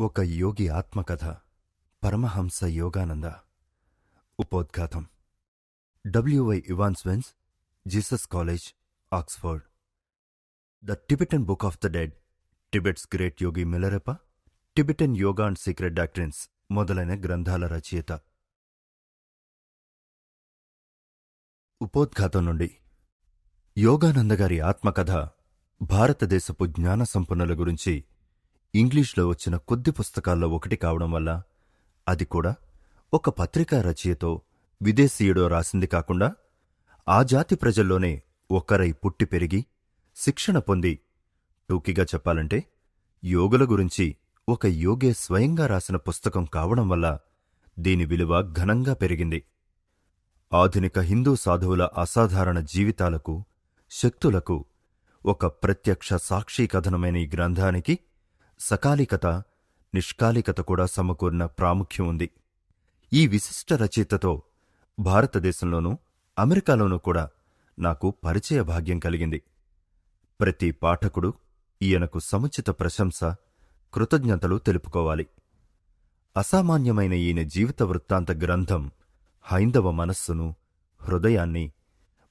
ఒక యోగి ఆత్మకథ పరమహంస యోగానంద. ఉపోద్ఘాతం. W Y Evans Wentz Jesus college Oxford. The Tibetan book of the dead Tibet's great yogi Milarepa Tibetan yoga and secret doctrines మొదలైన గ్రంథాల రచయిత. ఉపోద్ఘాతం నుండి. యోగానంద గారి ఆత్మకథ భారతదేశపు జ్ఞాన సంపన్నుల గురించి ఇంగ్లీష్లో వచ్చిన కొద్ది పుస్తకాల్లో ఒకటి కావడం వల్ల అది కూడా ఒక పత్రికా రచయితో విదేశీయుడో రాసింది కాకుండా ఆ జాతి ప్రజల్లోనే ఒక్కరై పుట్టి పెరిగి శిక్షణ పొంది టూకిగా చెప్పాలంటే యోగుల గురించి ఒక యోగే స్వయంగా రాసిన పుస్తకం కావడం వల్ల దీని విలువ ఘనంగా పెరిగింది. ఆధునిక హిందూ సాధువుల అసాధారణ జీవితాలకు శక్తులకు ఒక ప్రత్యక్ష సాక్షీ కథనమైన ఈ గ్రంథానికి సకాలికత నిష్కాలికత కూడా సమకూరిన ప్రాముఖ్యం ఉంది. ఈ విశిష్ట రచయితతో భారతదేశంలోనూ అమెరికాలోనూ కూడా నాకు పరిచయ భాగ్యం కలిగింది. ప్రతి పాఠకుడు ఈయనకు సముచిత ప్రశంస కృతజ్ఞతలు తెలుపుకోవాలి. అసామాన్యమైన ఈయన జీవిత వృత్తాంత గ్రంథం హైందవ మనస్సును హృదయాన్ని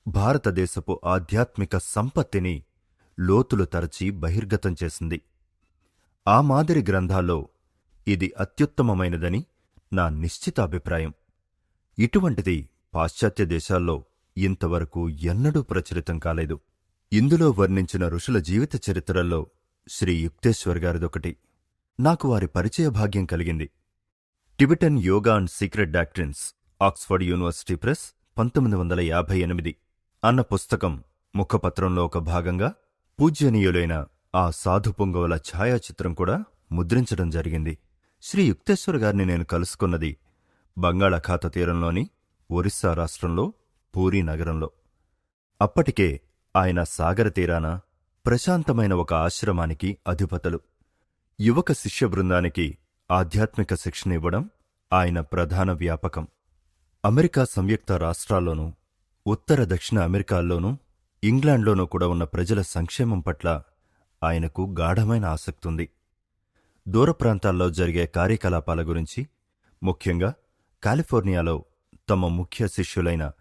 భారతదేశపు ఆధ్యాత్మిక సంపత్తిని లోతులు తరచి బహిర్గతం చేసింది. ఆ మాదిరి గ్రంథాల్లో ఇది అత్యుత్తమమైనదని నా నిశ్చిత అభిప్రాయం ఇటువంటిది పాశ్చాత్య దేశాల్లో ఇంతవరకు ఎన్నడూ ప్రచురితం కాలేదు. ఇందులో వర్ణించిన ఋషుల జీవిత చరిత్రల్లో శ్రీ యుక్తేశ్వర్ గారిదొకటి. నాకు వారి పరిచయ భాగ్యం కలిగింది. Tibetan yoga and secret doctrines Oxford university press పంతొమ్మిది వందల యాభై ఎనిమిది అన్న పుస్తకం ముఖపత్రంలో ఒక భాగంగా పూజ్యనీయులైన ఆ సాధు పొంగవల ఛాయాచిత్రం కూడా ముద్రించడం జరిగింది. శ్రీ యుక్తేశ్వర్ గారిని నేను కలుసుకున్నది బంగాళాఖాత తీరంలోని ఒరిస్సా రాష్ట్రంలో పూరీ నగరంలో. అప్పటికే ఆయన సాగర తీరాన ప్రశాంతమైన ఒక ఆశ్రమానికి అధిపతులు. యువక శిష్య బృందానికి ఆధ్యాత్మిక శిక్షణ ఇవ్వడం ఆయన ప్రధాన వ్యాపకం. అమెరికా సంయుక్త రాష్ట్రాల్లోనూ ఉత్తర దక్షిణ అమెరికాల్లోనూ ఇంగ్లాండ్లోనూ కూడా ఉన్న ప్రజల సంక్షేమం పట్ల ఆయనకు గాఢమైన ఆసక్తుంది. దూర ప్రాంతాల్లో జరిగే కార్యకలాపాల గురించి ముఖ్యంగా కాలిఫోర్నియాలో తమ ముఖ్య శిష్యులైన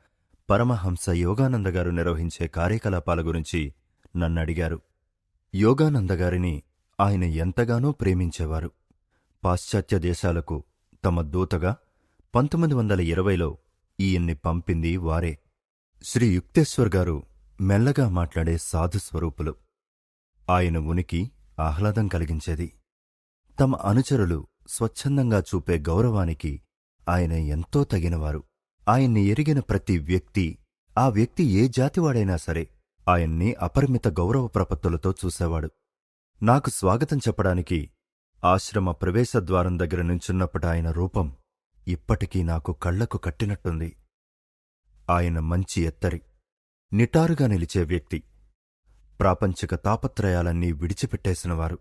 పరమహంస యోగానంద గారు నిర్వహించే కార్యకలాపాల గురించి నన్నడిగారు యోగానంద గారిని ఆయన ఎంతగానో ప్రేమించేవారు. పాశ్చాత్య దేశాలకు తమ దూతగా పంతొమ్మిది వందల ఇరవైలో ఈయన్ని పంపింది వారే. శ్రీ యుక్తేశ్వర్ గారు మెల్లగా మాట్లాడే సాధు స్వరూపులు ఆయన ఉనికి ఆహ్లాదం కలిగించేది. తమ అనుచరులు స్వచ్ఛందంగా చూపే గౌరవానికి ఆయన ఎంతో తగినవారు. ఆయన్ని ఎరిగిన ప్రతి వ్యక్తి ఆ వ్యక్తి ఏ జాతివాడైనా సరే ఆయన్ని అపరిమిత గౌరవ ప్రపత్తులతో చూసేవాడు. నాకు స్వాగతం చెప్పడానికి ఆశ్రమ ప్రవేశద్వారం దగ్గర నుంచున్నప్పటి ఆయన రూపం ఇప్పటికీ నాకు కళ్ళకు కట్టినట్టుంది. ఆయన మంచి ఎత్తరి నిటారుగా నిలిచే వ్యక్తి. ప్రాపంచిక తాపత్రయాలన్నీ విడిచిపెట్టేసినవారు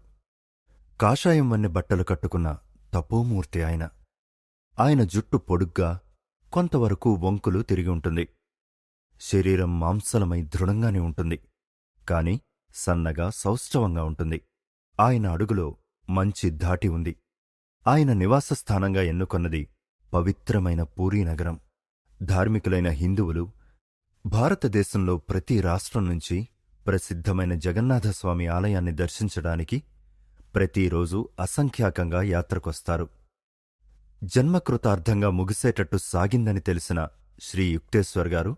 కాషాయం వన్నె బట్టలు కట్టుకున్న తపోమూర్తి ఆయన. ఆయన జుట్టు పొడుగ్గా కొంతవరకు వంకులు తిరిగి ఉంటుంది. శరీరం మాంసలమై దృఢంగానే ఉంటుంది. కాని సన్నగా సౌష్ఠవంగా ఉంటుంది. ఆయన అడుగులో మంచి ధాటి ఉంది. ఆయన నివాసస్థానంగా ఎన్నుకొన్నది పవిత్రమైన పూరీనగరం ధార్మికులైన హిందువులు భారతదేశంలో ప్రతి రాష్ట్రం నుంచి ప్రసిద్ధమైన జగన్నాథస్వామి ఆలయాన్ని దర్శించడానికి ప్రతిరోజు అసంఖ్యాకంగా యాత్రకొస్తారు. జన్మకృతార్థంగా ముగిసేటట్టు సాగిందని తెలిసిన శ్రీ యుక్తేశ్వర్ గారు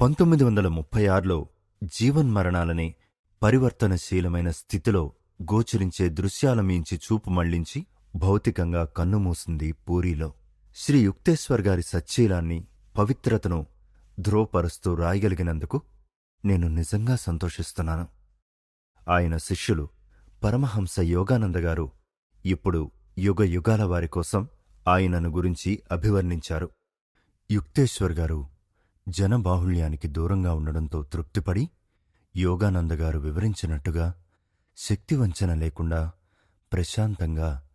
పంతొమ్మిది వందల ముప్పై ఆరులో జీవన్మరణాలని పరివర్తనశీలమైన స్థితిలో గోచరించే దృశ్యాల మించి చూపు మళ్ళించి భౌతికంగా కన్నుమూసింది పూరీలో. శ్రీ యుక్తేశ్వర్ గారి సచ్చీలాన్ని పవిత్రతను ధ్రువపరుస్తూ రాయగలిగినందుకు నేను నిజంగా సంతోషిస్తున్నాను. ఆయన శిష్యులు పరమహంస యోగానంద గారు ఇప్పుడు యుగ యుగాల వారి కోసం ఆయనను గురించి అభివర్ణించారు. యుక్తేశ్వర్ గారు జనబాహుళ్యానికి దూరంగా ఉండడంతో తృప్తిపడి యోగానంద గారు వివరించినట్టుగా శక్తివంచన లేకుండా ప్రశాంతంగా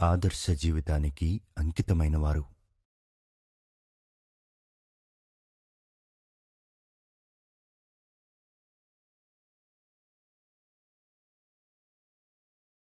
ఆదర్శ జీవితానికి అంకితమైనవారు.